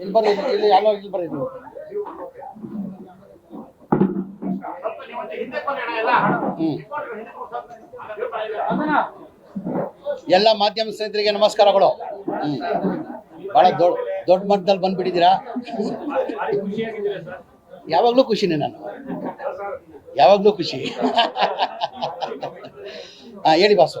ಇಲ್ಲಿ ಬರ್ರಿ ಇಲ್ಲಿ- ಇಲ್ಲಿ ಅಲ್ಲ ಇಲ್ಲಿ ಬರ್ರಿ ಎಲ್ಲ ಮಾಧ್ಯಮ ಸ್ನೇಹಿತರಿಗೆ ನಮಸ್ಕಾರಗಳು. ಹ್ಮ್. ಬಹಳ ದೊಡ್ಡ ದೊಡ್ಡ ಮಟ್ಟದಲ್ಲಿ ಬಂದ್ಬಿಟ್ಟಿದ್ದೀರಾ? ಯಾವಾಗಲೂ ಖುಷಿನೇ ನಾನು. ಯಾವಾಗಲೂ ಖುಷಿ. ಹಾ ಹೇಳಿ ಬಾಸು.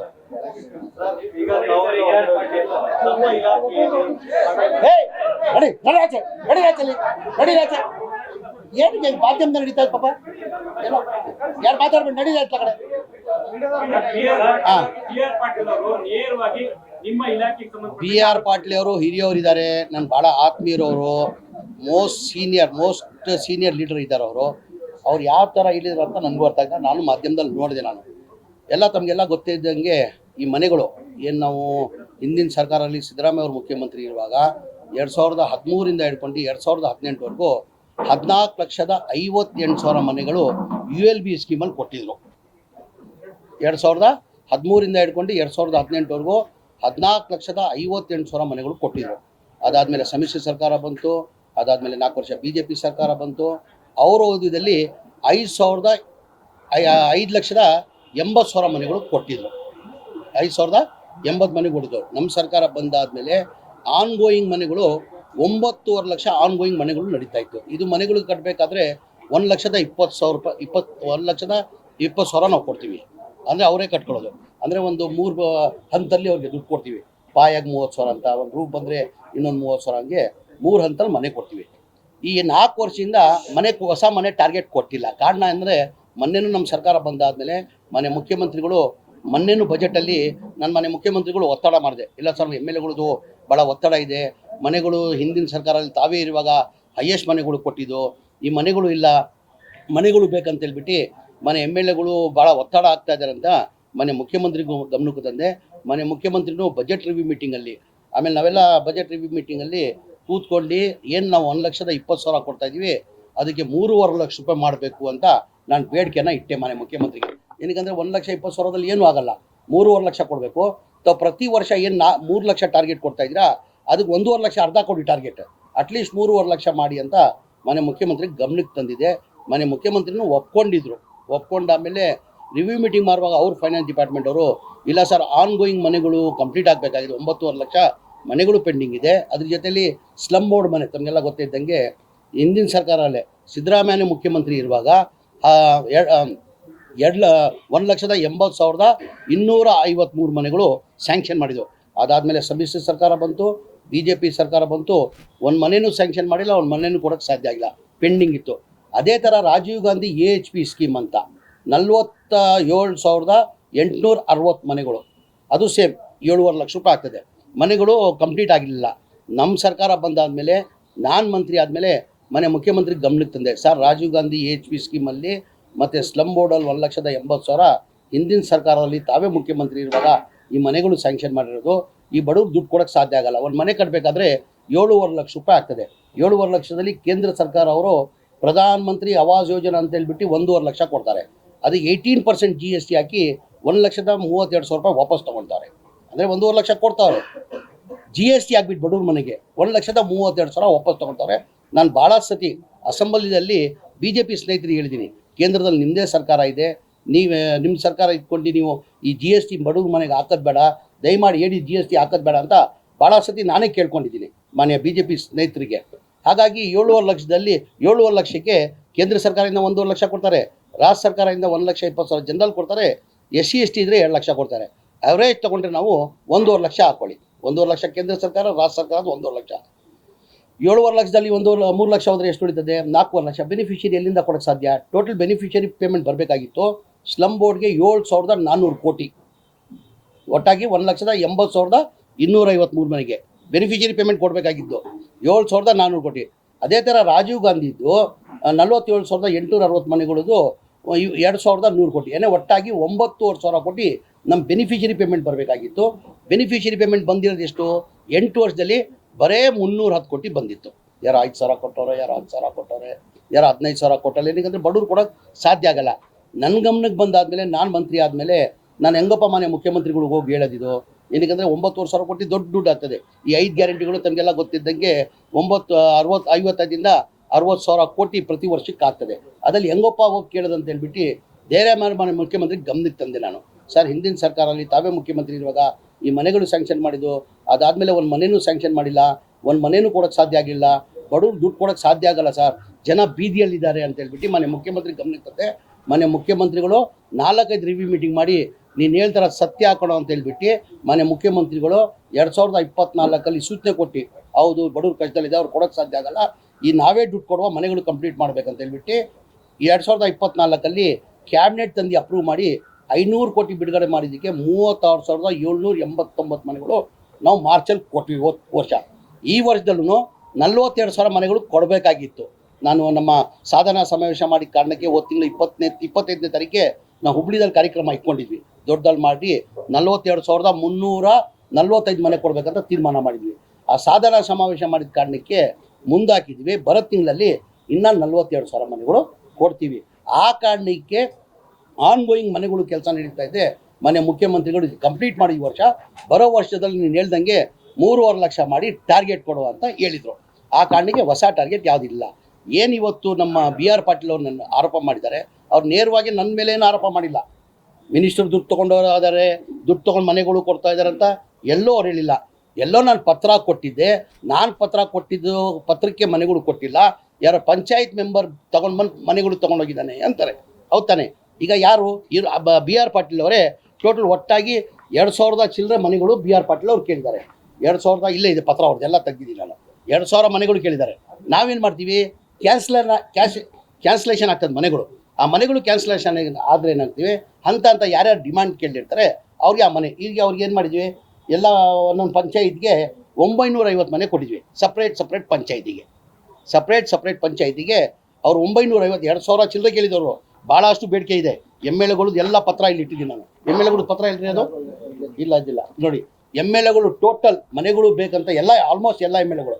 ನಡಿ ನಡಿ ಆಚೆ ನಡಿ ಆಚೆ ಅಲ್ಲಿ. ನಡಿ ಆಚೆ ಏನಿಗೆ ಈ ಮಾಧ್ಯಮದಲ್ಲಿ ನಡೀತಾ ಇದೆ ಪಾಪ ಏನೋ ಯಾರು ಮಾತಾಡ್ಬೇಡಿ ನಡಿ ಇತ್ತು ಕಡೆ ಹಾ. ಬಿ ಆರ್ ಪಾಟೀಲ್ ಅವರು ನೇರವಾಗಿ ನಿಮ್ಮ ಇಲಾಖೆಗೆ ಸಂಬಂಧಪಟ್ಟ ಬಿ ಆರ್ ಅವರು ಹಿರಿಯವರು ಇದ್ದಾರೆ ನನ್ನ ಭಾಳ ಆತ್ಮೀಯರವರು most senior most senior leader ಇದ್ದಾರೆ ಅವರು ಅವ್ರು ಯಾವ ಥರ ಇಲ್ಲಿದ್ರು ಅಂತ ನನಗೂ ಅರ್ಥ ನಾನು ಮಾಧ್ಯಮದಲ್ಲಿ ನೋಡಿದೆ ನಾನು ಎಲ್ಲ ತಮಗೆಲ್ಲ ಗೊತ್ತಿದ್ದಂಗೆ ಈ ಮನೆಗಳು ಏನು ನಾವು ಹಿಂದಿನ ಸರ್ಕಾರದಲ್ಲಿ ಸಿದ್ದರಾಮಯ್ಯ ಅವರು ಮುಖ್ಯಮಂತ್ರಿ ಇರುವಾಗ ಎರಡು ಸಾವಿರದ ಹದಿಮೂರಿಂದ ಹಿಡ್ಕೊಂಡು ಎರಡು ಸಾವಿರದ ಹದಿನೆಂಟುವರೆಗೂ ಹದಿನಾಲ್ಕು ಲಕ್ಷದ ಐವತ್ತೆಂಟು ಸಾವಿರ ಮನೆಗಳು ಯು ಎಲ್ ಬಿ ಸ್ಕೀಮಲ್ಲಿ ಕೊಟ್ಟಿದ್ರು. ಎರಡು ಸಾವಿರದ ಹದಿಮೂರಿಂದ ಹಿಡ್ಕೊಂಡು ಎರಡು ಸಾವಿರದ ಹದಿನೆಂಟುವರೆಗೂ ಹದಿನಾಲ್ಕು ಲಕ್ಷದ ಐವತ್ತೆಂಟು ಸಾವಿರ ಮನೆಗಳು ಕೊಟ್ಟಿದ್ರು. ಅದಾದಮೇಲೆ ಸಮ್ಮಿಶ್ರ ಸರ್ಕಾರ ಬಂತು, ಅದಾದಮೇಲೆ ನಾಲ್ಕು ವರ್ಷ ಬಿ ಜೆ ಪಿ ಸರ್ಕಾರ ಬಂತು. ಅವರ ಓದಿದಲ್ಲಿ ಐದು ಸಾವಿರದ ಐದು ಲಕ್ಷದ ಎಂಬತ್ತು ಸಾವಿರ ಮನೆಗಳು ಕೊಟ್ಟಿದ್ರು. ಐದು ಸಾವಿರದ ಎಂಬತ್ತು ಕೊಡಿದ್ರು ನಮ್ಮ ಸರ್ಕಾರ ಬಂದಾದಮೇಲೆ ಗೋಯಿಂಗ್ ಮನೆಗಳು ಒಂಬತ್ತೂವರೆ ಲಕ್ಷ ಆನ್ ಗೋಯಿಂಗ್ ಮನೆಗಳು ನಡೀತಾ ಇತ್ತು. ಇದು ಮನೆಗಳು ಕಟ್ಟಬೇಕಾದ್ರೆ ಒಂದು ಲಕ್ಷದ ಇಪ್ಪತ್ತು ಸಾವಿರ ರೂಪಾಯಿ, ಇಪ್ಪತ್ತು, ಒಂದು ಲಕ್ಷದ ಇಪ್ಪತ್ತು ಸಾವಿರ ನಾವು ಕೊಡ್ತೀವಿ. ಅಂದರೆ ಅವರೇ ಕಟ್ಕೊಳ್ಳೋದು. ಅಂದರೆ ಒಂದು ಮೂರು ಹಂತದಲ್ಲಿ ಅವ್ರಿಗೆ ದುಡ್ಡು ಕೊಡ್ತೀವಿ. ಪಾಯಾಗಿ ಮೂವತ್ತು ಸಾವಿರ ಅಂತ, ಒಂದು ರೂಪ್ ಬಂದರೆ ಇನ್ನೊಂದು ಮೂವತ್ತು ಸಾವಿರ ಹಂಗೆ ಮೂರು ಹಂತಲ್ಲಿ ಮನೆ ಕೊಡ್ತೀವಿ. ಈ ನಾಲ್ಕು ವರ್ಷದಿಂದ ಮನೆ ಹೊಸ ಮನೆ ಟಾರ್ಗೆಟ್ ಕೊಟ್ಟಿಲ್ಲ. ಕಾರಣ ಅಂದರೆ ಮೊನ್ನೆನೂ ನಮ್ಮ ಸರ್ಕಾರ ಬಂದಾದಮೇಲೆ ಮನೆ ಮುಖ್ಯಮಂತ್ರಿಗಳು ಮೊನ್ನೆನೂ ಬಜೆಟಲ್ಲಿ ನನ್ನ ಮನೆ ಮುಖ್ಯಮಂತ್ರಿಗಳು ಒತ್ತಡ ಮಾಡಿದೆ. ಇಲ್ಲ ಸರ್, ಎಂ ಎಲ್ ಎಗಳದು ಭಾಳ ಒತ್ತಡ ಇದೆ. ಮನೆಗಳು ಹಿಂದಿನ ಸರ್ಕಾರದಲ್ಲಿ ತಾವೇ ಇರುವಾಗ ಹೈಯೆಸ್ಟ್ ಮನೆಗಳು ಕೊಟ್ಟಿದ್ದು. ಈ ಮನೆಗಳು ಇಲ್ಲ. ಮನೆಗಳು ಬೇಕಂತ ಹೇಳ್ಬಿಟ್ಟು ಮನೆ ಎಂ ಎಲ್ ಎಗಳು ಭಾಳ ಒತ್ತಡ ಆಗ್ತಾ ಇದ್ದಾರೆ ಅಂತ ಮನೆ ಮುಖ್ಯಮಂತ್ರಿಗೂ ಗಮನಕ್ಕೆ ತಂದೆ. ಮನೆ ಮುಖ್ಯಮಂತ್ರಿನೂ ಬಜೆಟ್ ರಿವ್ಯೂ ಮೀಟಿಂಗಲ್ಲಿ ಆಮೇಲೆ ನಾವೆಲ್ಲ ಬಜೆಟ್ ರಿವ್ಯೂ ಮೀಟಿಂಗಲ್ಲಿ ಕೂತ್ಕೊಂಡು ಏನು ನಾವು ಒಂದು ಲಕ್ಷದ ಇಪ್ಪತ್ತು ಸಾವಿರ ಕೊಡ್ತಾ ಇದ್ದೀವಿ, ಅದಕ್ಕೆ ಮೂರುವರೆ ಲಕ್ಷ ರೂಪಾಯಿ ಮಾಡಬೇಕು ಅಂತ ನಾನು ಬೇಡಿಕೆನ ಇಟ್ಟೆ ಮನೆ ಮುಖ್ಯಮಂತ್ರಿಗೆ. ಏನಕ್ಕಂದರೆ ಒಂದು ಲಕ್ಷ ಇಪ್ಪತ್ತು ಸಾವಿರದಲ್ಲಿ ಏನೂ ಆಗಲ್ಲ. ಮೂರುವರೆ ಲಕ್ಷ ಕೊಡಬೇಕು. ತಾವು ಪ್ರತಿ ವರ್ಷ ಏನು ನಾ, ಮೂರು ಲಕ್ಷ ಟಾರ್ಗೆಟ್ ಕೊಡ್ತಾ ಇದ್ದೀರಾ, ಅದಕ್ಕೆ ಒಂದೂವರೆ ಲಕ್ಷ ಅರ್ಧ ಕೊಡಿ ಟಾರ್ಗೆಟ್ ಅಟ್ಲೀಸ್ಟ್ ಮೂರುವರೆ ಲಕ್ಷ ಮಾಡಿ ಅಂತ ಮನೆ ಮುಖ್ಯಮಂತ್ರಿಗೆ ಗಮನಕ್ಕೆ ತಂದಿದೆ. ಮನೆ ಮುಖ್ಯಮಂತ್ರಿನೂ ಒಪ್ಕೊಂಡಿದ್ರು. ಒಪ್ಕೊಂಡಾಮೇಲೆ ರಿವ್ಯೂ ಮೀಟಿಂಗ್ ಮಾಡುವಾಗ ಅವ್ರು ಫೈನಾನ್ಸ್ ಡಿಪಾರ್ಟ್ಮೆಂಟ್ ಅವರು, ಇಲ್ಲ ಸರ್ ಆನ್ ಗೋಯಿಂಗ್ ಮನೆಗಳು ಕಂಪ್ಲೀಟ್ ಆಗಬೇಕಾಗಿದೆ. ಒಂಬತ್ತುವರೆ ಲಕ್ಷ ಮನೆಗಳು ಪೆಂಡಿಂಗ್ ಇದೆ. ಅದ್ರ ಜೊತೆಲಿ ಸ್ಲಮ್ ಬೋರ್ಡ್ ಮನೆ, ತಮಗೆಲ್ಲ ಗೊತ್ತಿದ್ದಂಗೆ ಹಿಂದಿನ ಸರ್ಕಾರಲ್ಲೇ ಸಿದ್ದರಾಮಯ್ಯನೇ ಮುಖ್ಯಮಂತ್ರಿ ಇರುವಾಗ ಎರಡು ಒಂದು ಲಕ್ಷದ ಎಂಬತ್ತು ಸಾವಿರದ ಇನ್ನೂರ ಐವತ್ತ್ಮೂರು ಮನೆಗಳು ಸ್ಯಾಂಕ್ಷನ್ ಮಾಡಿದವು. ಅದಾದಮೇಲೆ ಸಮ್ಮಿಶ್ರ ಸರ್ಕಾರ ಬಂತು ಬಿ ಜೆ ಪಿ ಸರ್ಕಾರ ಬಂತು, ಒಂದು ಮನೆಯೂ ಸ್ಯಾಂಕ್ಷನ್ ಮಾಡಿಲ್ಲ, ಒಂದು ಮನೆಯೂ ಕೊಡೋಕ್ಕೆ ಸಾಧ್ಯ ಆಗಿಲ್ಲ ಪೆಂಡಿಂಗ್ ಇತ್ತು. ಅದೇ ಥರ Rajiv Gandhi A H P scheme ಅಂತ ನಲ್ವತ್ತ ಏಳು ಸಾವಿರದ ಎಂಟುನೂರ ಅರವತ್ತು ಮನೆಗಳು. ಅದು ಸೇಮ್, ಏಳುವರೆ ಲಕ್ಷ ರೂಪಾಯಿ ಆಗ್ತದೆ. ಮನೆಗಳು ಕಂಪ್ಲೀಟ್ ಆಗಿರಲಿಲ್ಲ. ನಮ್ಮ ಸರ್ಕಾರ ಬಂದಾದಮೇಲೆ, ನಾನು ಮಂತ್ರಿ ಆದಮೇಲೆ ಮನೆ ಮುಖ್ಯಮಂತ್ರಿ ಗಮನಕ್ಕೆ ತಂದೆ. Sir, Rajiv Gandhi A H P ಸ್ಕೀಮಲ್ಲಿ ಮತ್ತು ಸ್ಲಮ್ ಬೋರ್ಡಲ್ಲಿ ಒಂದು ಲಕ್ಷದ ಎಂಬತ್ತು ಸಾವಿರ ಹಿಂದಿನ ಸರ್ಕಾರದಲ್ಲಿ ತಾವೇ ಮುಖ್ಯಮಂತ್ರಿ ಇರುವಾಗ ಈ ಮನೆಗಳು ಸ್ಯಾಂಕ್ಷನ್ ಮಾಡಿರೋದು. ಈ ಬಡವ್ರಿಗೆ ದುಡ್ಡು ಕೊಡೋಕೆ ಸಾಧ್ಯ ಆಗಲ್ಲ. ಒಂದು ಮನೆ ಕಟ್ಟಬೇಕಾದ್ರೆ ಏಳುವರೆ ಲಕ್ಷ ರೂಪಾಯಿ ಆಗ್ತದೆ. ಏಳುವರೆ ಲಕ್ಷದಲ್ಲಿ ಕೇಂದ್ರ ಸರ್ಕಾರ ಅವರು ಪ್ರಧಾನ ಮಂತ್ರಿ ಆವಾಸ್ ಯೋಜನೆ ಅಂತ ಹೇಳ್ಬಿಟ್ಟು ಒಂದೂವರೆ ಲಕ್ಷ ಕೊಡ್ತಾರೆ. ಅದಕ್ಕೆ eighteen percent G S T ಹಾಕಿ ಒಂದು ಲಕ್ಷದ ಮೂವತ್ತೆರಡು ಸಾವಿರ ರೂಪಾಯಿ ವಾಪಸ್ ತೊಗೊಳ್ತಾರೆ ಅಂದರೆ ಒಂದೂವರೆ ಲಕ್ಷ ಕೊಡ್ತಾವ್ರೆ ಜಿ ಎಸ್ ಟಿ ಹಾಕ್ಬಿಟ್ಟು ಬಡವ್ರ ಮನೆಗೆ ಒಂದು ಲಕ್ಷದ ಮೂವತ್ತೆರಡು ಸಾವಿರ ವಾಪಸ್ ತೊಗೊಳ್ತಾರೆ ನಾನು ಭಾಳ ಸತಿ ಅಸೆಂಬ್ಲಿಯಲ್ಲಿ ಬಿ ಜೆ ಪಿ ಸ್ನೇಹಿತರಿಗೆ ಹೇಳಿದ್ದೀನಿ ಕೇಂದ್ರದಲ್ಲಿ ನಿಮ್ಮದೇ ಸರ್ಕಾರ ಇದೆ, ನೀವು ನಿಮ್ಮ ಸರ್ಕಾರ ಇಟ್ಕೊಂಡು ನೀವು ಈ ಜಿ ಎಸ್ ಟಿ ಬಡವ್ರ ಮನೆಗೆ ಹಾಕೋದು ಬೇಡ, ದಯಮಾಡಿ ಹೇಳಿ ಜಿ ಎಸ್ ಟಿ ಹಾಕೋದು ಬೇಡ ಅಂತ ಭಾಳ ಸತಿ ನಾನೇ ಕೇಳ್ಕೊಂಡಿದ್ದೀನಿ ಮಾನ್ಯ ಬಿ ಜೆ ಪಿ ಸ್ನೇಹಿತರಿಗೆ. ಹಾಗಾಗಿ ಏಳುವರೆ ಲಕ್ಷದಲ್ಲಿ ಏಳುವರೆ ಲಕ್ಷಕ್ಕೆ ಕೇಂದ್ರ ಸರ್ಕಾರದಿಂದ ಒಂದೂವರೆ ಲಕ್ಷ ಕೊಡ್ತಾರೆ ರಾಜ್ಯ ಸರ್ಕಾರದಿಂದ ಒಂದು ಲಕ್ಷ ಇಪ್ಪತ್ತು ಸಾವಿರ ಜನರಲ್ ಕೊಡ್ತಾರೆ, ಎಸ್ ಸಿ, ಎಸ್ ಟಿ ಇದ್ದರೆ ಎರಡು ಲಕ್ಷ ಕೊಡ್ತಾರೆ. ಅವರೇಜ್ ತೊಗೊಂಡ್ರೆ ನಾವು ಒಂದೂವರೆ ಲಕ್ಷ ಹಾಕ್ಕೊಳ್ಳಿ ಒಂದೂವರೆ ಲಕ್ಷ ಕೇಂದ್ರ ಸರ್ಕಾರ ರಾಜ್ಯ ಸರ್ಕಾರದ ಒಂದೂವರೆ ಲಕ್ಷ. ಏಳುವರೆ ಲಕ್ಷದಲ್ಲಿ ಒಂದು ಮೂರು ಲಕ್ಷ ಹೋದರೆ ಎಷ್ಟು ಉಳಿತದೆ? ನಾಲ್ಕೂವರೆ ಲಕ್ಷ. ಬೆನಿಫಿಷಿಯರಿ ಎಲ್ಲಿಂದ ಕೊಡೋಕ್ಕೆ ಸಾಧ್ಯ? ಟೋಟಲ್ ಬೆನಿಫಿಷಿಯರಿ ಪೇಮೆಂಟ್ ಬರಬೇಕಾಗಿತ್ತು. ಸ್ಲಮ್ ಬೋರ್ಡ್ಗೆ ಏಳು ಸಾವಿರದ ನಾನ್ನೂರು ಕೋಟಿ. ಒಟ್ಟಾಗಿ ಒಂದು ಲಕ್ಷದ ಎಂಬತ್ತು ಸಾವಿರದ ಇನ್ನೂರ ಐವತ್ತ್ಮೂರು ಮನೆಗೆ ಬೆನಿಫಿಷಿಯರಿ ಪೇಮೆಂಟ್ ಕೊಡಬೇಕಾಗಿದ್ದು ಏಳು ಸಾವಿರದ ನಾನ್ನೂರು ಕೋಟಿ. ಅದೇ ಥರ ರಾಜೀವ್ ಗಾಂಧಿದು ನಲ್ವತ್ತೇಳು ಸಾವಿರದ ಎಂಟುನೂರ ಅರವತ್ತು ಮನೆಗಳದು ಎರಡು ಸಾವಿರದ ನೂರು ಕೋಟಿ. ಏನೇ ಒಟ್ಟಾಗಿ ಒಂಬತ್ತುವರೆ ಸಾವಿರ ಕೋಟಿ ನಮ್ಮ ಬೆನಿಫಿಷರಿ ಪೇಮೆಂಟ್ ಬರಬೇಕಾಗಿತ್ತು. ಬೆನಿಫಿಷರಿ ಪೇಮೆಂಟ್ ಬಂದಿರೋದು ಎಷ್ಟು? ಎಂಟು ವರ್ಷದಲ್ಲಿ ಬರೇ ಮುನ್ನೂರ ಹತ್ತು ಕೋಟಿ ಬಂದಿತ್ತು. ಯಾರು ಐದು ಸಾವಿರ ಕೊಟ್ಟವ್ರೆ, ಯಾರು ಹತ್ತು ಸಾವಿರ ಕೊಟ್ಟವ್ರೆ, ಯಾರು ಹದಿನೈದು ಸಾವಿರ ಕೊಟ್ಟಲ್ಲ, ಏನಕ್ಕಂದ್ರೆ ಬಡವ್ರು ಕೊಡೋಕೆ ಸಾಧ್ಯ ಆಗಲ್ಲ. ನನ್ನ ಗಮನಕ್ಕೆ ಬಂದಾದಮೇಲೆ, ನಾನು ಮಂತ್ರಿ ಆದಮೇಲೆ, ನಾನು ಹೆಂಗಪ್ಪ ಮನೆ ಮುಖ್ಯಮಂತ್ರಿಗಳಿಗೆ ಹೋಗಿ ಹೇಳೋದಿದು, ಏನಕ್ಕಂದ್ರೆ ಒಂಬತ್ತುವರೆ ಸಾವಿರ ಕೋಟಿ ದೊಡ್ಡ ದುಡ್ಡು ಆಗ್ತದೆ. ಈ ಐದು ಗ್ಯಾರಂಟಿಗಳು ತಮಗೆಲ್ಲ ಗೊತ್ತಿದ್ದಂಗೆ ಒಂಬತ್ತು, ಅರವತ್ತು, ಐವತ್ತೈದಿಂದ ಅರವತ್ತು ಸಾವಿರ ಕೋಟಿ ಪ್ರತಿ ವರ್ಷಕ್ಕೆ ಆಗ್ತದೆ ಅದರಲ್ಲಿ ಹೆಂಗಪ್ಪ ಹೋಗಿ ಕೇಳೋದಂತ ಹೇಳ್ಬಿಟ್ಟು ಬೇರೆ ಮನೆ ಮನೆ ಮುಖ್ಯಮಂತ್ರಿ ಗಮನಕ್ಕೆ ತಂದೆ ನಾನು. ಸರ್, ಹಿಂದಿನ ಸರ್ಕಾರದಲ್ಲಿ ತಾವೇ ಮುಖ್ಯಮಂತ್ರಿ ಇರುವಾಗ ಈ ಮನೆಗಳು ಸ್ಯಾಂಕ್ಷನ್ ಮಾಡಿದ್ದು, ಅದಾದಮೇಲೆ ಒಂದು ಮನೆಯೂ ಸ್ಯಾಂಕ್ಷನ್ ಮಾಡಿಲ್ಲ, ಒಂದು ಮನೆಯೂ ಕೊಡೋಕ್ಕೆ ಸಾಧ್ಯ ಆಗಿಲ್ಲ, ಬಡವ್ರು ದುಡ್ಡು ಕೊಡೋಕ್ಕೆ ಸಾಧ್ಯ ಆಗಲ್ಲ ಸರ್, ಜನ ಬೀದಿಯಲ್ಲಿದ್ದಾರೆ ಅಂತ ಹೇಳ್ಬಿಟ್ಟು ಮನೆ ಮುಖ್ಯಮಂತ್ರಿ ಗಮನಕ್ಕೆ ತಂದೆ ಮನೆ ಮುಖ್ಯಮಂತ್ರಿಗಳು ನಾಲ್ಕೈದು ರಿವ್ಯೂ ಮೀಟಿಂಗ್ ಮಾಡಿ, ನೀನು ಹೇಳ್ತಾರ ಸತ್ಯ ಹಾಕೋಣ ಅಂತ ಹೇಳ್ಬಿಟ್ಟು ಮನೆ ಮುಖ್ಯಮಂತ್ರಿಗಳು ಎರಡು ಸಾವಿರದ ಇಪ್ಪತ್ನಾಲ್ಕಲ್ಲಿ ಸೂಚನೆ ಕೊಟ್ಟು, ಹೌದು, ಬಡವ್ರ ಕಷ್ಟದಲ್ಲಿದೆ, ಅವ್ರು ಕೊಡೋಕ್ಕೆ ಸಾಧ್ಯ ಆಗಲ್ಲ, ಈ ನಾವೇ ದುಡ್ಡು ಕೊಡುವ ಮನೆಗಳು ಕಂಪ್ಲೀಟ್ ಮಾಡ್ಬೇಕಂತ ಹೇಳ್ಬಿಟ್ಟು ಎರಡು ಸಾವಿರದ ಇಪ್ಪತ್ನಾಲ್ಕಲ್ಲಿ ಕ್ಯಾಬಿನೆಟ್ ತಂದು ಅಪ್ರೂವ್ ಮಾಡಿ ಐನೂರು ಕೋಟಿ ಬಿಡುಗಡೆ ಮಾಡಿದ್ದಕ್ಕೆ ಮೂವತ್ತಾರು ಸಾವಿರದ ಏಳ್ನೂರ ಎಂಬತ್ತೊಂಬತ್ತು ಮನೆಗಳು ನಾವು ಮಾರ್ಚಲ್ಲಿ ಕೊಟ್ವಿ ವರ್ಷ. ಈ ವರ್ಷದಲ್ಲೂ ನಲ್ವತ್ತೆರಡು ಸಾವಿರ ಮನೆಗಳು ಕೊಡಬೇಕಾಗಿತ್ತು. ನಾನು ನಮ್ಮ ಸಾಧನಾ ಸಮಾವೇಶ ಮಾಡಿದ ಕಾರಣಕ್ಕೆ ಹೋದ ತಿಂಗಳು ಇಪ್ಪತ್ತನೇ, ಇಪ್ಪತ್ತೈದನೇ ತಾರೀಕೆ ನಾವು ಹುಬ್ಳಿದಲ್ಲಿ ಕಾರ್ಯಕ್ರಮ ಇಟ್ಕೊಂಡಿದ್ವಿ. ದೊಡ್ಡದಲ್ಲಿ ಮಾಡಿ ನಲ್ವತ್ತೆರಡು ಸಾವಿರದ ಮುನ್ನೂರ ನಲ್ವತ್ತೈದು ಮನೆ ಕೊಡಬೇಕಂತ ತೀರ್ಮಾನ ಮಾಡಿದ್ವಿ. ಆ ಸಾಧನಾ ಸಮಾವೇಶ ಮಾಡಿದ ಕಾರಣಕ್ಕೆ ಮುಂದಾಕಿದ್ವಿ. ಬರೋ ತಿಂಗಳಲ್ಲಿ ಇನ್ನೂ ನಲ್ವತ್ತೆರಡು ಸಾವಿರ ಮನೆಗಳು ಕೊಡ್ತೀವಿ. ಆ ಕಾರಣಕ್ಕೆ ಆನ್ ಗೋಯಿಂಗ್ ಮನೆಗಳು ಕೆಲಸ ನಡೀತಾ ಇದೆ. ಮನೆ ಮುಖ್ಯಮಂತ್ರಿಗಳು ಕಂಪ್ಲೀಟ್ ಮಾಡಿ ಈ ವರ್ಷ. ಬರೋ ವರ್ಷದಲ್ಲಿ ನೀನು ಹೇಳ್ದಂಗೆ ಮೂರುವರೆ ಲಕ್ಷ ಮಾಡಿ ಟಾರ್ಗೆಟ್ ಕೊಡುವ ಅಂತ ಹೇಳಿದರು. ಆ ಕಾರಣಕ್ಕೆ ಹೊಸ ಟಾರ್ಗೆಟ್ ಯಾವುದಿಲ್ಲ. ಏನು ಇವತ್ತು ನಮ್ಮ ಬಿ ಆರ್ ಪಾಟೀಲ್ ಅವ್ರು ನನ್ನ ಆರೋಪ ಮಾಡಿದ್ದಾರೆ? ಅವ್ರು ನೇರವಾಗಿ ನನ್ನ ಮೇಲೆ ಏನು ಆರೋಪ ಮಾಡಿಲ್ಲ. ಮಿನಿಸ್ಟರ್ ದುಡ್ಡು ತೊಗೊಂಡವರಾದರೆ ದುಡ್ಡು ತೊಗೊಂಡು ಮನೆಗಳು ಕೊಡ್ತಾ ಇದ್ದಾರೆ ಅಂತ ಎಲ್ಲೋ ಅವ್ರು ಹೇಳಿಲ್ಲ. ಎಲ್ಲೋ ನಾನು ಪತ್ರ ಕೊಟ್ಟಿದ್ದೆ. ನಾನು ಪತ್ರ ಕೊಟ್ಟಿದ್ದು ಪತ್ರಕ್ಕೆ ಮನೆಗಳು ಕೊಟ್ಟಿಲ್ಲ. ಯಾರೋ ಪಂಚಾಯತ್ ಮೆಂಬರ್ ತೊಗೊಂಡು ಬಂದು ಮನೆಗಳು ತೊಗೊಂಡೋಗಿದ್ದಾನೆ ಅಂತಾರೆ. ಹೌದು ತಾನೆ? ಈಗ ಯಾರು ಇರು ಬಿ ಆರ್ ಪಾಟೀಲ್ ಅವರೇ ಟೋಟಲ್ ಒಟ್ಟಾಗಿ ಎರಡು ಸಾವಿರದ ಚಿಲ್ಲರೆ ಮನೆಗಳು ಬಿ ಆರ್ ಪಾಟೀಲ್ ಅವ್ರು ಕೇಳಿದ್ದಾರೆ. ಎರಡು ಸಾವಿರದ ಇಲ್ಲೇ ಇದೆ ಪತ್ರ ಅವ್ರದ್ದು ಎಲ್ಲ ತೆಗ್ದಿದ್ದೀನಿ ನಾನು ಎರಡು ಸಾವಿರ ಮನೆಗಳು ಕೇಳಿದ್ದಾರೆ. ನಾವೇನು ಮಾಡ್ತೀವಿ? ಕ್ಯಾನ್ಸಲರ್ ಕ್ಯಾಶ್ ಕ್ಯಾನ್ಸಲೇಷನ್ ಆಗ್ತದೆ ಮನೆಗಳು. ಆ ಮನೆಗಳು ಕ್ಯಾನ್ಸಲೇಷನ್ ಆದರೆ ಏನಾಗ್ತೀವಿ? ಹಂತ ಅಂತ ಯಾರ್ಯಾರು ಡಿಮ್ಯಾಂಡ್ ಕೇಳಿರ್ತಾರೆ ಅವ್ರಿಗೆ ಆ ಮನೆ ಈಗ ಅವ್ರಿಗೆ ಏನು ಮಾಡಿದ್ವಿ? ಎಲ್ಲ ಒಂದೊಂದು ಪಂಚಾಯತ್ಗೆ ಒಂಬೈನೂರ ಐವತ್ತು ಮನೆ ಕೊಟ್ಟಿದ್ವಿ. ಸಪ್ರೇಟ್ ಸಪ್ರೇಟ್ ಪಂಚಾಯತಿಗೆ. ಸಪ್ರೇಟ್ ಸಪ್ರೇಟ್ ಪಂಚಾಯತಿಗೆ ಅವ್ರು ಒಂಬೈನೂರ ಐವತ್ತು ಎರಡು ಸಾವಿರ ಚಿಲ್ಲರೆ ಕೇಳಿದವರು. ಭಾಳಷ್ಟು ಬೇಡಿಕೆ ಇದೆ. ಎಂ ಎಲ್ ಎಗಳು ಎಲ್ಲ ಪತ್ರ ಇಲ್ಲಿ ಇಟ್ಟಿದ್ದೀನಿ ನಾನು. ಎಂ ಎಲ್ ಎಗಳು ಪತ್ರ ಇಲ್ರಿ ಅದು? ಇಲ್ಲ ಇದಿಲ್ಲ ನೋಡಿ, ಎಂ ಎಲ್ ಎಗಳು ಟೋಟಲ್ ಮನೆಗಳು ಬೇಕಂತ ಎಲ್ಲ ಆಲ್ಮೋಸ್ಟ್ ಎಲ್ಲ ಎಂ ಎಲ್ ಎಗಳು.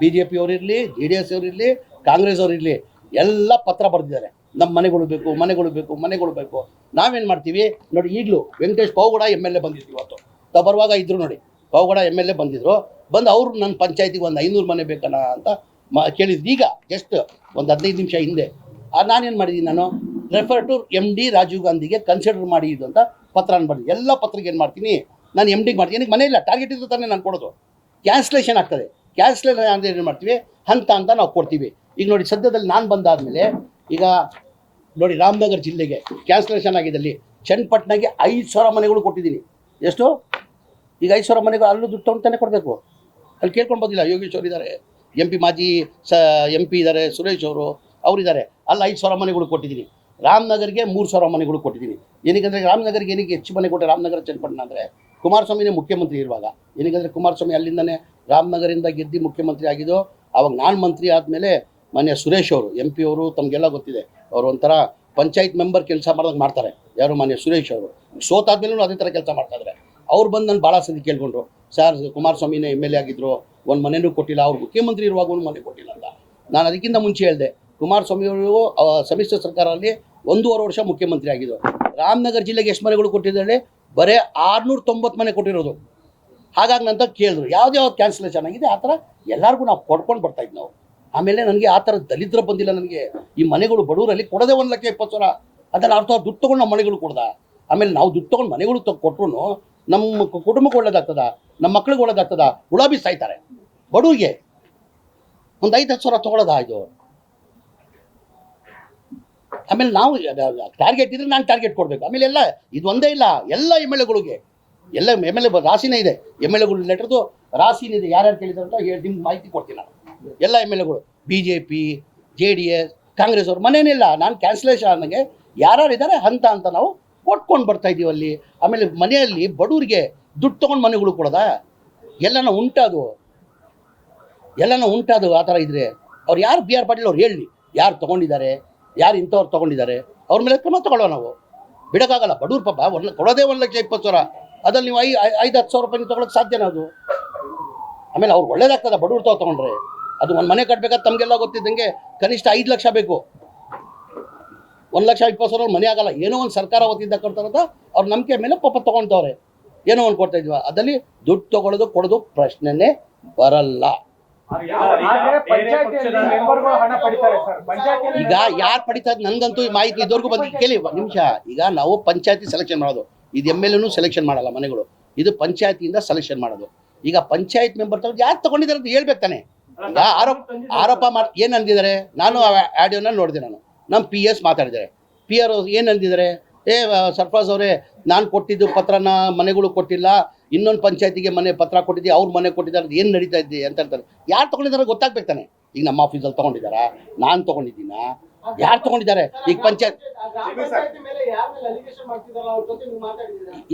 ಬಿ ಜೆ ಪಿ ಅವರಿರಲಿ ಜೆ ಡಿ ಎಸ್ ಅವರಿರಲಿ ಕಾಂಗ್ರೆಸ್ ಅವರಿರಲಿ ಎಲ್ಲ ಪತ್ರ ಬರೆದಿದ್ದಾರೆ. ನಮ್ಮ ಮನೆಗಳು ಬೇಕು ಮನೆಗಳು ಬೇಕು ಮನೆಗಳು ಬೇಕು. ನಾವೇನು ಮಾಡ್ತೀವಿ? ನೋಡಿ, ಈಗಲೂ Venkatesh Pavugowda M L A ಬಂದಿದ್ರು ಇವತ್ತು. ತಾವು ಬರುವಾಗ ಇದ್ರು ನೋಡಿ ಪಾವುಗೌಡ ಎಂ ಎಲ್ ಎ ಬಂದಿದ್ರು. ಬಂದು ಅವರು ನನ್ನ ಪಂಚಾಯತಿಗೆ ಒಂದು ಐನೂರು ಮನೆ ಬೇಕಣ್ಣ ಅಂತ ಮ, ಕೇಳಿದ್ರು. ಈಗ ಜಸ್ಟ್ ಒಂದು ಹದಿನೈದು ನಿಮಿಷ ಹಿಂದೆ. ನಾನೇನು ಮಾಡಿದ್ದೀನಿ ನಾನು? Refer to M D Rajiv ಗಾಂಧಿಗೆ ಕನ್ಸಿಡರ್ ಮಾಡಿ ಇದು ಅಂತ ಪತ್ರ ಅನ್ಬಾರ್ದು ಎಲ್ಲ ಪತ್ರಕ್ಕೆ ಏನು ಮಾಡ್ತೀನಿ, ನಾನು ಎಂ ಡಿಗೆ ಮಾಡ್ತೀನಿ. ಮನೆ ಇಲ್ಲ ಟಾರ್ಗೆಟ್ ಇದ್ದು ತಾನೇ ನಾನು ಕೊಡೋದು. ಕ್ಯಾನ್ಸಲೇಷನ್ ಆಗ್ತದೆ. ಕ್ಯಾನ್ಸಲೇಷನ್ ಅಂದರೆ ಏನು ಮಾಡ್ತೀವಿ? ಹಂತ ಅಂತ ನಾವು ಕೊಡ್ತೀವಿ. ಈಗ ನೋಡಿ, ಸದ್ಯದಲ್ಲಿ ನಾನು ಬಂದಾದಮೇಲೆ ಈಗ ನೋಡಿ, ರಾಮನಗರ ಜಿಲ್ಲೆಗೆ ಕ್ಯಾನ್ಸಲೇಷನ್ ಆಗಿದ್ದಲ್ಲಿ ಚನ್ನಪಟ್ಟಣಗೆ ಐದು ಸಾವಿರ ಮನೆಗಳು ಕೊಟ್ಟಿದ್ದೀನಿ. ಎಷ್ಟು? ಈಗ ಐದು ಸಾವಿರ ಮನೆಗಳು ಅಲ್ಲೂ ದುಡ್ಡು ತೊಗೊಂಡು ಕೊಡಬೇಕು. ಅಲ್ಲಿ ಕೇಳ್ಕೊಂಡು ಬಂದಿಲ್ಲ, ಯೋಗೇಶ್ ಅವರು ಇದ್ದಾರೆ ಎಂ ಪಿ ಮಾಜಿ ಸ ಎಂ ಪಿ ಇದ್ದಾರೆ ಸುರೇಶ್ ಅವರು ಅವರಿದ್ದಾರೆ ಅಲ್ಲಿ ಐದು ಸಾವಿರ ಮನೆಗಳು ಕೊಟ್ಟಿದ್ದೀನಿ. ರಾಮನಗರ್ಗೆ ಮೂರು ಸಾವಿರ ಮನೆಗಳು ಕೊಟ್ಟಿದ್ದೀನಿ ಏನಕ್ಕಂದರೆ ರಾಮನಗರ್ಗೆ ಏನಕ್ಕೆ ಹೆಚ್ಚು ಮನೆ ಕೊಟ್ಟರೆ ರಾಮನಗರ ಚನ್ನಪಟ್ಟಣ ಅಂದರೆ ಕುಮಾರಸ್ವಾಮಿನೇ ಮುಖ್ಯಮಂತ್ರಿ ಇರುವಾಗ. ಏನಕ್ಕಂದರೆ ಕುಮಾರಸ್ವಾಮಿ ಅಲ್ಲಿಂದನೇ ರಾಮನಗರಿಂದ ಗೆದ್ದು ಮುಖ್ಯಮಂತ್ರಿ ಆಗಿದ್ದು, ಅವಾಗ ನಾನು ಮಂತ್ರಿ ಆದಮೇಲೆ ಮನೆ ಸುರೇಶ್ ಅವರು ಎಂ ಪಿ ಅವರು, ತಮಗೆಲ್ಲ ಗೊತ್ತಿದೆ. ಅವರು ಒಂಥರ ಪಂಚಾಯತ್ ಮೆಂಬರ್ ಕೆಲಸ ಮಾಡೋದಕ್ಕೆ ಮಾಡ್ತಾರೆ. ಯಾರು ಮಾನ್ಯ ಸುರೇಶ್ ಅವರು. ಸೋತಾದ್ಮೇಲೂ ಅದೇ ಥರ ಕೆಲಸ ಮಾಡ್ತಾ ಇದ್ದಾರೆ ಅವ್ರು ಬಂದು ನಾನು ಭಾಳ ಸತಿ ಕೇಳ್ಕೊಂಡ್ರು. ಸರ್, ಕುಮಾರಸ್ವಾಮಿನೇ ಎಂ ಎಲ್ ಎ ಆಗಿದ್ದರು ಒಂದು ಮನೆಯೂ ಕೊಟ್ಟಿಲ್ಲ. ಅವ್ರು ಮುಖ್ಯಮಂತ್ರಿ ಇರುವಾಗ ಒಂದು ಮನೆ ಕೊಟ್ಟಿಲ್ಲ ಅಂತ. ನಾನು ಅದಕ್ಕಿಂತ ಮುಂಚೆ ಹೇಳಿದೆ ಕುಮಾರಸ್ವಾಮಿ ಅವರು ಸಮ್ಮಿಶ್ರ ಸರ್ಕಾರದಲ್ಲಿ ಒಂದೂವರೆ ವರ್ಷ ಮುಖ್ಯಮಂತ್ರಿ ಆಗಿದ್ದರು ರಾಮನಗರ ಜಿಲ್ಲೆಗೆ ಎಷ್ಟು ಮನೆಗಳು ಕೊಟ್ಟಿದ್ದಾರೆ? ಬರೀ ಆರುನೂರ ತೊಂಬತ್ತು ಮನೆ ಕೊಟ್ಟಿರೋದು. ಹಾಗಾಗಿ ನಂತರ ಕೇಳಿದ್ರು. ಯಾವ್ದು ಯಾವ್ದು ಕ್ಯಾನ್ಸಲೇಷನ್ ಆಗಿದೆ? ಆ ಥರ ಎಲ್ಲರಿಗೂ ನಾವು ಕೊಡ್ಕೊಂಡು ಬರ್ತಾ ಇದ್ವಿ ನಾವು. ಆಮೇಲೆ ನನಗೆ ಆ ಥರ ದಲಿತರ ಬಂದಿಲ್ಲ ನನಗೆ. ಈ ಮನೆಗಳು ಬಡವರಲ್ಲಿ ಕೊಡದೆ ಒಂದು ಲಕ್ಷ ಇಪ್ಪತ್ತು ಸಾವಿರ. ಅದನ್ನು ಅರ್ಥ ದುಡ್ಡು ತೊಗೊಂಡು ನಾವು ಮನೆಗಳು ಕೊಡ್ದ. ಆಮೇಲೆ ನಾವು ದುಡ್ಡು ತೊಗೊಂಡು ಮನೆಗಳು ತೊ ಕೊಟ್ಟರು ನಮ್ಮ ಕುಟುಂಬಕ್ಕೆ ಒಳ್ಳೇದಾಗ್ತದ ನಮ್ಮ ಮಕ್ಳಿಗೆ ಒಳ್ಳೇದಾಗ್ತದ, ಗುಲಾಬಿ ಸಾಯ್ತಾರೆ. ಬಡವರಿಗೆ ಒಂದು ಐದು ಹತ್ತು ಸಾವಿರ ತೊಗೊಳೋದಾ ಇದು ಆಮೇಲೆ ನಾವು ಟಾರ್ಗೆಟ್ ಇದ್ರೆ ನಾನು ಟಾರ್ಗೆಟ್ ಕೊಡಬೇಕು. ಆಮೇಲೆ ಎಲ್ಲ, ಇದು ಒಂದೇ ಇಲ್ಲ, ಎಲ್ಲ ಎಂ ಎಲ್ ಎಗಳಿಗೆ ಎಲ್ಲ ಎಂ ಎಲ್ ಎ ರಾಶಿನೇ ಇದೆ. ಎಂ ಎಲ್ ಎಗಳು ಲೆಟರ್ದು ರಾಶಿನಿದೆ ಇದೆ. ಯಾರ್ಯಾರು ಕೇಳಿದ್ರು ಅಂತ ಹೇಳಿ ನಿಮ್ಗೆ ಮಾಹಿತಿ ಕೊಡ್ತೀನಿ ನಾನು. ಎಲ್ಲ ಎಂ ಎಲ್ ಎಗಳು B J P J D S Congress ಅವ್ರು ಮನೇನಿಲ್ಲ ನಾನು ಕ್ಯಾನ್ಸಲೇಷನ್ ಆದಂಗೆ ಯಾರ್ಯಾರು ಇದ್ದಾರೆ ಹಂತ ಅಂತ ನಾವು ಕೊಟ್ಕೊಂಡು ಬರ್ತಾ ಇದೀವಿ ಅಲ್ಲಿ. ಆಮೇಲೆ ಮನೆಯಲ್ಲಿ ಬಡವರಿಗೆ ದುಡ್ಡು ತೊಗೊಂಡು ಮನೆಗಳು ಕೊಡೋದಾ? ಎಲ್ಲನ ಉಂಟದು. ಎಲ್ಲನ ಉಂಟದು ಆ ಥರ ಇದ್ರೆ. ಅವ್ರು ಯಾರು ಬಿ ಆರ್ ಪಾಟೀಲ್ ಅವ್ರು ಹೇಳಿ. ಯಾರು ತೊಗೊಂಡಿದ್ದಾರೆ? ಯಾರು ಇಂಥವ್ರು ತೊಗೊಂಡಿದ್ದಾರೆ, ಅವ್ರ ಮೇಲೆ ಕ್ರಮ ತಗೊಳ್ಳೋ ನಾವು. ಬಿಡೋಕ್ಕಾಗಲ್ಲ, ಬಡವ್ರ ಪಾಪ, ಒಂದು ಕೊಡೋದೇ ಒಂದು ಲಕ್ಷ ಇಪ್ಪತ್ತು ಸಾವಿರ. ಅದ್ರಲ್ಲಿ ನೀವು ಐ ಐದು, ಹತ್ತು ಸಾವಿರ ರೂಪಾಯಿ ತೊಗೊಳಕ್ಕೆ ಸಾಧ್ಯನಾ ಅದು? ಆಮೇಲೆ ಅವ್ರು ಒಳ್ಳೇದಾಗ್ತದ, ಬಡವ್ರು ತಾವು ತೊಗೊಂಡ್ರೆ. ಅದು ಒಂದು ಮನೆ ಕಟ್ಬೇಕಾದ ತಮಗೆಲ್ಲ ಗೊತ್ತಿದ್ದಂಗೆ ಕನಿಷ್ಠ ಐದು ಲಕ್ಷ ಬೇಕು. ಒಂದು ಲಕ್ಷ ಇಪ್ಪತ್ತು ಸಾವಿರ ಮನೆ ಆಗಲ್ಲ, ಏನೋ ಒಂದು ಸರ್ಕಾರ ವತಿಯಿಂದ ಕೊಡ್ತಾರಂತ ಅವ್ರ ನಂಬಿಕೆ ಮೇಲೆ ಪಾಪ ತೊಗೊಳ್ತವ್ರೆ ಏನೋ ಒಂದು ಕೊಡ್ತಾ ಇದ್ವಿ? ಅದರಲ್ಲಿ ದುಡ್ಡು ತೊಗೊಳೋದು ಕೊಡೋದು ಪ್ರಶ್ನೆನೇ ಬರಲ್ಲ. ಈಗ ಯಾರು ಪಡಿತಾ ಇದ್ ನನ್ಗಂತೂ ಈ ಮಾಹಿತಿ ಇದ್ದವರೆಗೂ ಬಂದು ಕೇಳಿ ನಿಮಿಷ. ಈಗ ನಾವು ಪಂಚಾಯತಿ ಸೆಲೆಕ್ಷನ್ ಮಾಡೋದು. ಇದು ಎಂ ಎಲ್ ಎನು ಸೆಲೆಕ್ಷನ್ ಮಾಡಲ್ಲ ಮನೆಗಳು. ಇದು ಪಂಚಾಯತಿಯಿಂದ ಸೆಲೆಕ್ಷನ್ ಮಾಡೋದು. ಈಗ ಪಂಚಾಯತ್ ಮೆಂಬರ್ ತಗೊಂಡು ಯಾರು ತಗೊಂಡಿದ್ದಾರೆ ಅಂತ ಹೇಳ್ಬೇಕು ತಾನೆ. ಆರೋಪ ಆರೋಪ ಮಾಡಿ ಏನು ಅಂದಿದ್ದಾರೆ? ನಾನು ಆ ಆಡಿಯೋನ ನೋಡಿದೆ ನಾನು. ನಮ್ಮ ಪಿ ಎಸ್ ಮಾತಾಡಿದ್ದಾರೆ. ಪಿ ಆರ್ ಏನು ಅಂದಿದ್ದಾರೆ? ಏ ಸರ್ಫಾಸ್ ಅವರೇ ನಾನು ಕೊಟ್ಟಿದ್ದು ಪತ್ರನ ಮನೆಗಳು ಕೊಟ್ಟಿಲ್ಲ. ಇನ್ನೊಂದು ಪಂಚಾಯತಿಗೆ ಮನೆ ಪತ್ರ ಕೊಟ್ಟಿದ್ದೆ ಅವ್ರ ಮನೆ ಕೊಟ್ಟಿದ್ದಾರೆ ಏನು ನಡೀತಾ ಇದ್ದೆ ಅಂತ ಹೇಳ್ತಾರೆ. ಯಾರು ತೊಗೊಂಡಿದ್ದಾರೆ ಗೊತ್ತಾಗ್ಬೇಕು ತಾನೆ. ಈಗ ನಮ್ಮ ಆಫೀಸಲ್ಲಿ ತೊಗೊಂಡಿದ್ದಾರಾ? ನಾನು ತೊಗೊಂಡಿದ್ದೀನ? ಯಾರು ತೊಗೊಂಡಿದ್ದಾರೆ? ಈಗ ಪಂಚಾಯತ್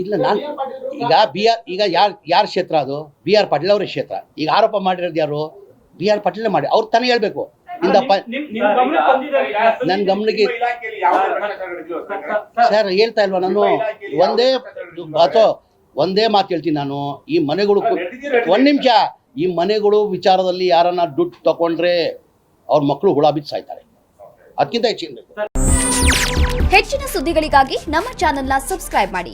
ಇಲ್ಲ ನಾನು ಈಗ ಬಿ ಆರ್ ಈಗ ಯಾರು ಯಾರ ಕ್ಷೇತ್ರ ಅದು? ಬಿ ಆರ್ ಪಾಟೀಲ್ ಅವರ ಕ್ಷೇತ್ರ. ಈಗ ಆರೋಪ ಮಾಡಿರೋದು ಯಾರು? ಬಿ ಆರ್ ಪಾಟೀಲ್ ಮಾಡಿ. ಅವ್ರು ತಾನೇ ಹೇಳ್ಬೇಕು. ಇಂದ. ನನ್ನ ಗಮನಕ್ಕೆ ಸರ್ ಹೇಳ್ತಾ ಇಲ್ವಾ ನಾನು? ಒಂದೇ ಅಥವಾ ಒಂದೇ ಮಾತು ಹೇಳ್ತೀನಿ ನಾನು. ಈ ಮನೆಗಳು ಒಂದು ನಿಮಿಷ. ಈ ಮನೆಗಳು ವಿಚಾರದಲ್ಲಿ ಯಾರನ್ನ ದುಡ್ಡು ತಗೊಂಡ್ರೆ ಅವ್ರ ಮಕ್ಕಳು ಹುಳ ಬಿದ್ದು ಸಾಯ್ತಾರೆ. ಅದಕ್ಕಿಂತ ಹೆಚ್ಚಿನ ಹೆಚ್ಚಿನ ಸುದ್ದಿಗಳಿಗಾಗಿ ನಮ್ಮ ಚಾನೆಲ್ನ ಸಬ್ಸ್ಕ್ರೈಬ್ ಮಾಡಿ.